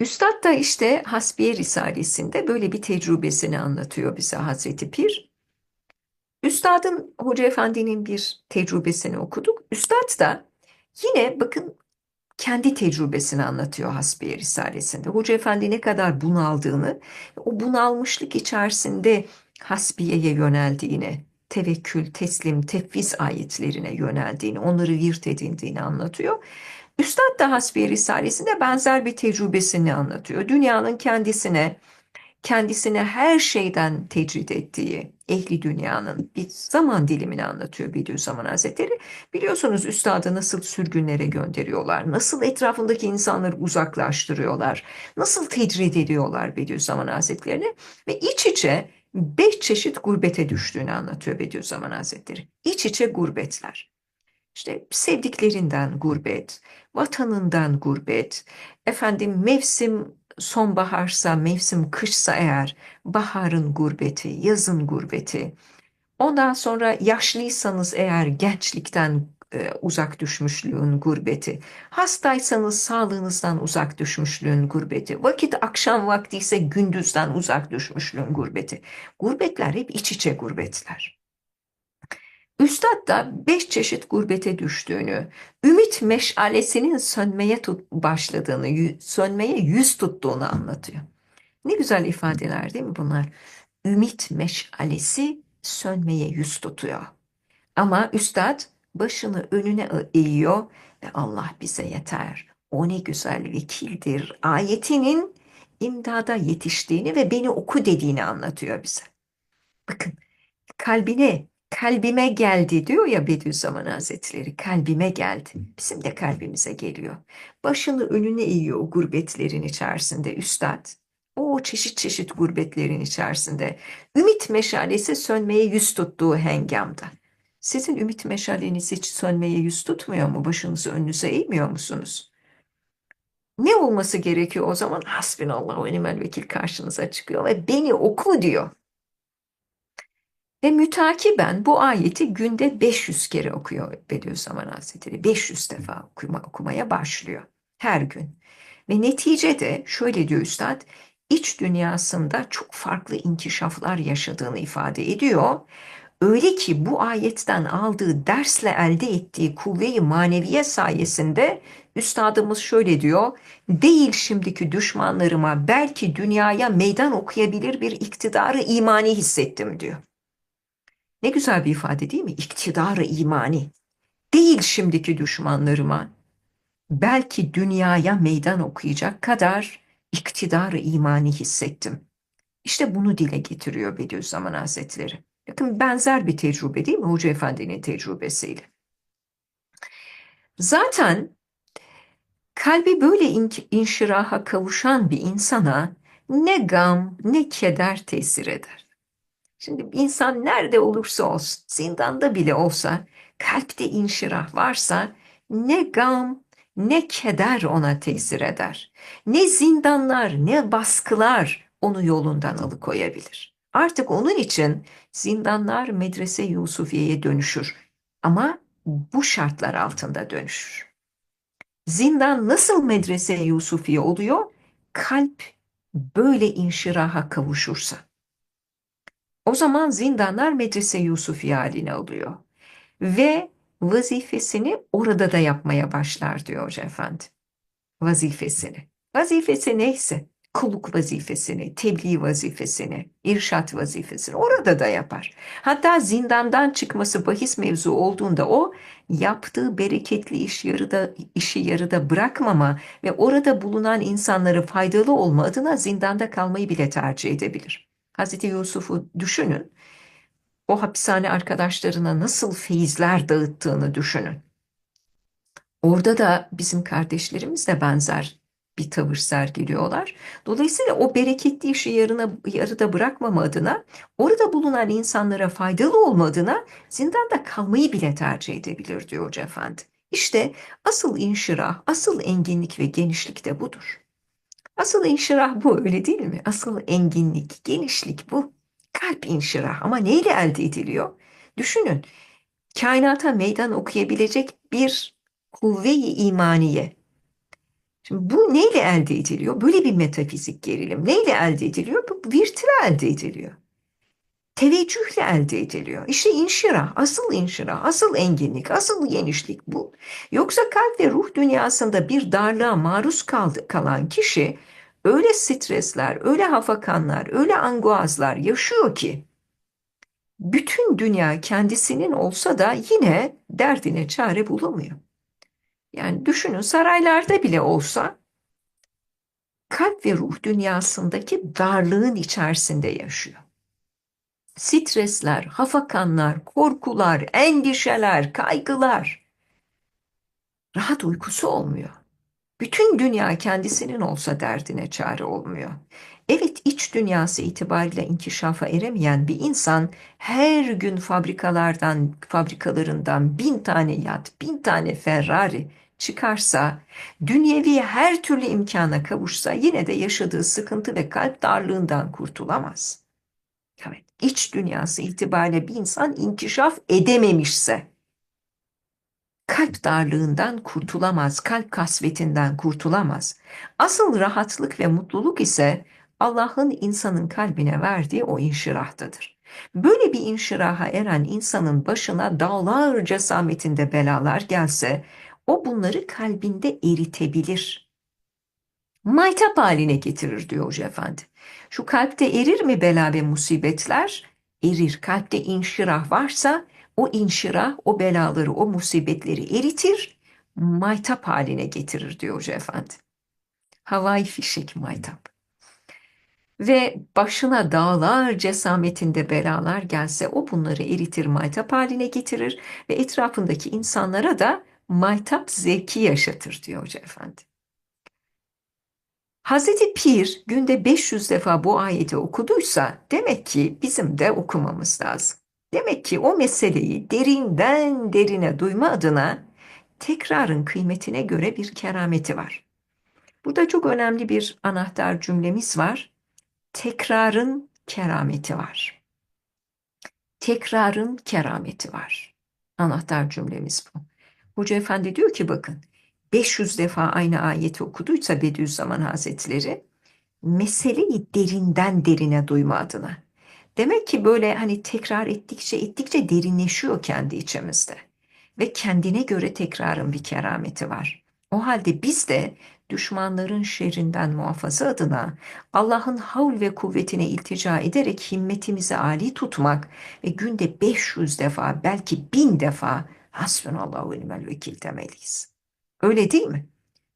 Üstad da işte Hasbiye Risalesi'nde böyle bir tecrübesini anlatıyor bize Hazreti Pir. Üstadın, Hoca Efendi'nin bir tecrübesini okuduk. Üstad da yine bakın kendi tecrübesini anlatıyor Hasbiye Risalesi'nde. Hoca Efendi ne kadar bunaldığını, o bunalmışlık içerisinde Hasbiye'ye yöneldiğini, tevekkül, teslim, tefviz ayetlerine yöneldiğini, onları virt edindiğini anlatıyor. Üstad da Hasbiye Risalesi'nde benzer bir tecrübesini anlatıyor. Dünyanın kendisine, kendisine her şeyden tecrid ettiği ehli dünyanın bir zaman dilimini anlatıyor Bediüzzaman Hazretleri. Biliyorsunuz üstadı nasıl sürgünlere gönderiyorlar, nasıl etrafındaki insanları uzaklaştırıyorlar, nasıl tecrid ediyorlar Bediüzzaman Hazretlerini ve iç içe beş çeşit gurbete düştüğünü anlatıyor Bediüzzaman Hazretleri. İç içe gurbetler. İşte sevdiklerinden gurbet, vatanından gurbet, efendim mevsim sonbaharsa, mevsim kışsa eğer baharın gurbeti, yazın gurbeti. Ondan sonra yaşlıysanız eğer gençlikten e, uzak düşmüşlüğün gurbeti. Hastaysanız sağlığınızdan uzak düşmüşlüğün gurbeti. Vakit akşam vakti ise gündüzden uzak düşmüşlüğün gurbeti. Gurbetler hep iç içe gurbetler. Üstad da beş çeşit gurbete düştüğünü, ümit meşalesinin sönmeye tut başladığını, sönmeye yüz tuttuğunu anlatıyor. Ne güzel ifadeler değil mi bunlar? Ümit meşalesi sönmeye yüz tutuyor. Ama üstad başını önüne eğiyor ve Allah bize yeter. O ne güzel vekildir. Ayetinin imdada yetiştiğini ve beni oku dediğini anlatıyor bize. Bakın kalbine, kalbime geldi diyor ya Bediüzzaman Hazretleri. Kalbime geldi. Bizim de kalbimize geliyor. Başını önüne eğiyor o gurbetlerin içerisinde üstad. O çeşit çeşit gurbetlerin içerisinde. Ümit meşalesi sönmeye yüz tuttuğu hengamda. Sizin ümit meşaleniz hiç sönmeye yüz tutmuyor mu? Başınızı önünüze eğmiyor musunuz? Ne olması gerekiyor o zaman? Hasbinallah ve nimel vekil karşınıza çıkıyor ve beni oku diyor. Ve mütakiben bu ayeti günde 500 kere okuyor Bediüzzaman Hazretleri. 500 defa okuma, okumaya başlıyor her gün. Ve neticede şöyle diyor Üstad, iç dünyasında çok farklı inkişaflar yaşadığını ifade ediyor. Öyle ki bu ayetten aldığı dersle elde ettiği kuvve-i maneviye sayesinde Üstadımız şöyle diyor, değil şimdiki düşmanlarıma belki dünyaya meydan okuyabilir bir iktidarı imani hissettim diyor. Ne güzel bir ifade değil mi? İktidarı imani. Değil şimdiki düşmanlarıma, belki dünyaya meydan okuyacak kadar iktidarı imani hissettim. İşte bunu dile getiriyor Bediüzzaman Hazretleri. Bakın benzer bir tecrübe değil mi Hoca Efendi'nin tecrübesiyle? Zaten kalbi böyle in- inşiraha kavuşan bir insana ne gam ne keder tesir eder. Şimdi insan nerede olursa olsun, zindanda bile olsa, kalpte inşirah varsa ne gam ne keder ona tesir eder. Ne zindanlar ne baskılar onu yolundan alıkoyabilir. Artık onun için zindanlar medrese Yusufiye'ye dönüşür. Ama bu şartlar altında dönüşür. Zindan nasıl medrese Yusufiye oluyor? Kalp böyle inşiraha kavuşursa. O zaman zindanlar medrese Yusufiye haline alıyor. Ve vazifesini orada da yapmaya başlar diyor Hoca Efendi. Vazifesini. Vazifesi neyse, kulluk vazifesini, tebliğ vazifesini, irşat vazifesini orada da yapar. Hatta zindandan çıkması bahis mevzu olduğunda o yaptığı bereketli iş yarıda, işi yarıda bırakmama ve orada bulunan insanlara faydalı olma adına zindanda kalmayı bile tercih edebilir. Hazreti Yusuf'u düşünün. O hapishane arkadaşlarına nasıl feyizler dağıttığını düşünün. Orada da bizim kardeşlerimiz de benzer bir tavır sergiliyorlar. Dolayısıyla o bereketli işi yarına, yarıda bırakmama adına, orada bulunan insanlara faydalı olma adına zindanda kalmayı bile tercih edebilir diyor Hoca Efendi. İşte asıl inşirah, asıl enginlik ve genişlik de budur. Asıl inşirah bu öyle değil mi? Asıl enginlik, genişlik bu. Kalp inşirah ama neyle elde ediliyor? Düşünün, kainata meydan okuyabilecek bir kuvve-i imaniye. Şimdi bu neyle elde ediliyor? Böyle bir metafizik gerilim. Neyle elde ediliyor? Bu virtüle elde ediliyor. Teveccühle elde ediliyor. İşte inşirah, asıl inşirah, asıl enginlik, asıl genişlik bu. Yoksa kalp ve ruh dünyasında bir darlığa maruz kaldı, kalan kişi öyle stresler, öyle hafakanlar, öyle angoazlar yaşıyor ki bütün dünya kendisinin olsa da yine derdine çare bulamıyor. Yani düşünün saraylarda bile olsa kalp ve ruh dünyasındaki darlığın içerisinde yaşıyor. Stresler, hafakanlar, korkular, endişeler, kaygılar. Rahat uykusu olmuyor. Bütün dünya kendisinin olsa derdine çare olmuyor. Evet iç dünyası itibariyle inkişafa eremeyen bir insan her gün fabrikalardan, fabrikalarından bin tane yat, bin tane Ferrari çıkarsa, dünyevi her türlü imkana kavuşsa yine de yaşadığı sıkıntı ve kalp darlığından kurtulamaz. Evet, iç dünyası itibariyle bir insan inkişaf edememişse, kalp darlığından kurtulamaz, kalp kasvetinden kurtulamaz. Asıl rahatlık ve mutluluk ise Allah'ın insanın kalbine verdiği o inşirahtadır. Böyle bir inşiraha eren insanın başına dağlar cesametinde belalar gelse, o bunları kalbinde eritebilir. Maytap haline getirir diyor Hoca Efendi. Şu kalpte erir mi bela ve musibetler? Erir. Kalpte inşirah varsa o inşirah o belaları, o musibetleri eritir, maytap haline getirir diyor Hoca Efendi. Havai fişek maytap. Ve başına dağlar cesametinde belalar gelse o bunları eritir, maytap haline getirir ve etrafındaki insanlara da maytap zevki yaşatır diyor Hoca Efendi. Hazreti Pir günde 500 defa bu ayeti okuduysa demek ki bizim de okumamız lazım. Demek ki o meseleyi derinden derine duyma adına tekrarın kıymetine göre bir kerameti var. Burada çok önemli bir anahtar cümlemiz var. Tekrarın kerameti var. Tekrarın kerameti var. Anahtar cümlemiz bu. Hoca Efendi diyor ki bakın 500 defa aynı ayeti okuduysa Bediüzzaman Hazretleri meseleyi derinden derine duyma adına. Demek ki böyle hani tekrar ettikçe ettikçe derinleşiyor kendi içimizde. Ve kendine göre tekrarın bir kerameti var. O halde biz de düşmanların şerrinden muhafaza adına Allah'ın havl ve kuvvetine iltica ederek himmetimizi âli tutmak ve günde 500 defa belki bin defa hasbunallahu ve nimel vekil demeliyiz. Öyle değil mi?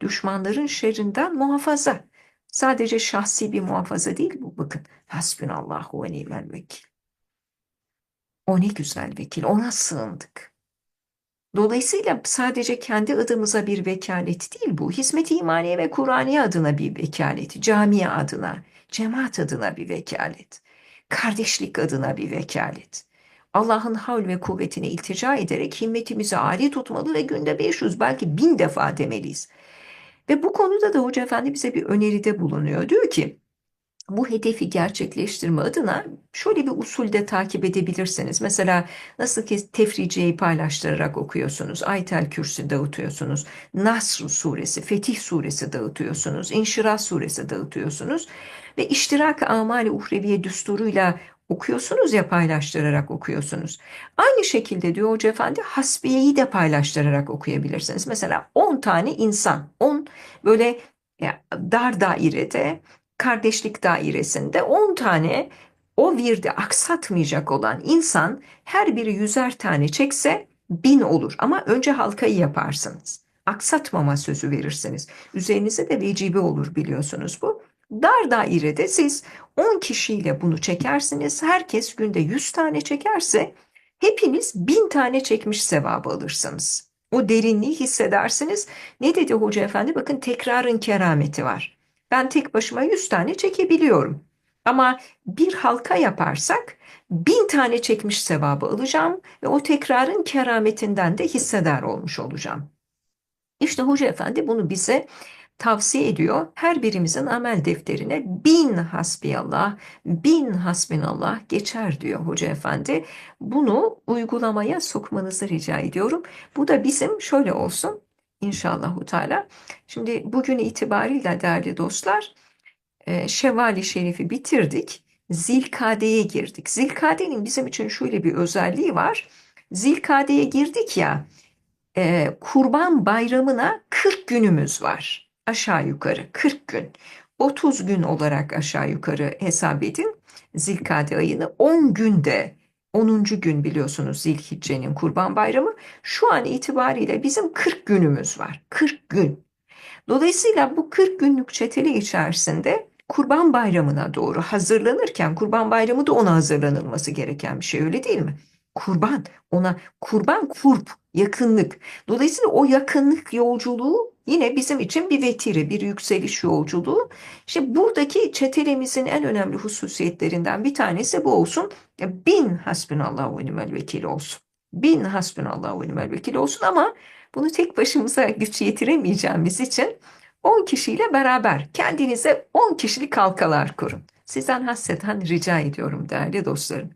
Düşmanların şerrinden muhafaza. Sadece şahsi bir muhafaza değil bu bakın. Hasbunallahu ve nimel vekil. O ne güzel vekil. Ona sığındık. Dolayısıyla sadece kendi adımıza bir vekalet değil bu. Hizmet-i imaniye ve Kur'aniye adına bir vekalet. Camiye adına, cemaat adına bir vekalet. Kardeşlik adına bir vekalet. Allah'ın havl ve kuvvetine iltica ederek himmetimizi âli tutmalı ve günde 500 belki 1000 defa demeliyiz. Ve bu konuda da Hoca Efendi bize bir öneride bulunuyor. Diyor ki bu hedefi gerçekleştirme adına şöyle bir usulde takip edebilirsiniz. Mesela nasıl ki tefriceyi paylaştırarak okuyorsunuz, Aytel Kürsü dağıtıyorsunuz, Nasr suresi, Fetih suresi dağıtıyorsunuz, İnşirah suresi dağıtıyorsunuz ve iştirak amali uhreviye düsturuyla okuyorsunuz ya paylaştırarak okuyorsunuz. Aynı şekilde diyor Hoca Efendi hasbiyeyi de paylaştırarak okuyabilirsiniz. Mesela 10 tane insan, 10 böyle dar dairede, kardeşlik dairesinde 10 tane o virdi aksatmayacak olan insan her biri yüzer tane çekse bin olur. Ama önce halkayı yaparsınız. Aksatmama sözü verirsiniz. Üzerinize de vecibe olur biliyorsunuz bu. Dar dairede siz 10 kişiyle bunu çekersiniz. Herkes günde 100 tane çekerse hepiniz 1000 tane çekmiş sevabı alırsınız. O derinliği hissedersiniz. Ne dedi Hoca Efendi? Bakın tekrarın kerameti var. Ben tek başıma 100 tane çekebiliyorum. Ama bir halka yaparsak bin tane çekmiş sevabı alacağım ve o tekrarın kerametinden de hissedar olmuş olacağım. İşte Hoca Efendi bunu bize tavsiye ediyor. Her birimizin amel defterine bin hasbiyallah, bin hasbinallah geçer diyor Hoca Efendi. Bunu uygulamaya sokmanızı rica ediyorum. Bu da bizim şöyle olsun. İnşallahu Teala. Şimdi bugün itibariyle değerli dostlar e, Şevval-i Şerif'i bitirdik. Zilkade'ye girdik. Zilkade'nin bizim için şöyle bir özelliği var. Zilkade'ye girdik ya e, Kurban Bayramı'na 40 günümüz var. Aşağı yukarı 40 gün. 30 gün olarak aşağı yukarı hesap edin. Zilkade ayını 10 günde 10. gün biliyorsunuz Zilhicce'nin Kurban Bayramı. Şu an itibariyle bizim 40 günümüz var. 40 gün. Dolayısıyla bu 40 günlük çeteli içerisinde Kurban Bayramı'na doğru hazırlanırken Kurban Bayramı da ona hazırlanılması gereken bir şey öyle değil mi? Kurban ona kurban kurp yakınlık. Dolayısıyla o yakınlık yolculuğu yine bizim için bir vetire, bir yükseliş yolculuğu. İşte buradaki çetelemizin en önemli hususiyetlerinden bir tanesi bu olsun. Bin hasbunallahu ve nimel vekil olsun. Bin hasbunallahu ve nimel vekil olsun ama bunu tek başımıza güç yetiremeyeceğimiz için 10 kişiyle beraber kendinize 10 kişilik halkalar kurun. Sizden hasreten rica ediyorum değerli dostlarım.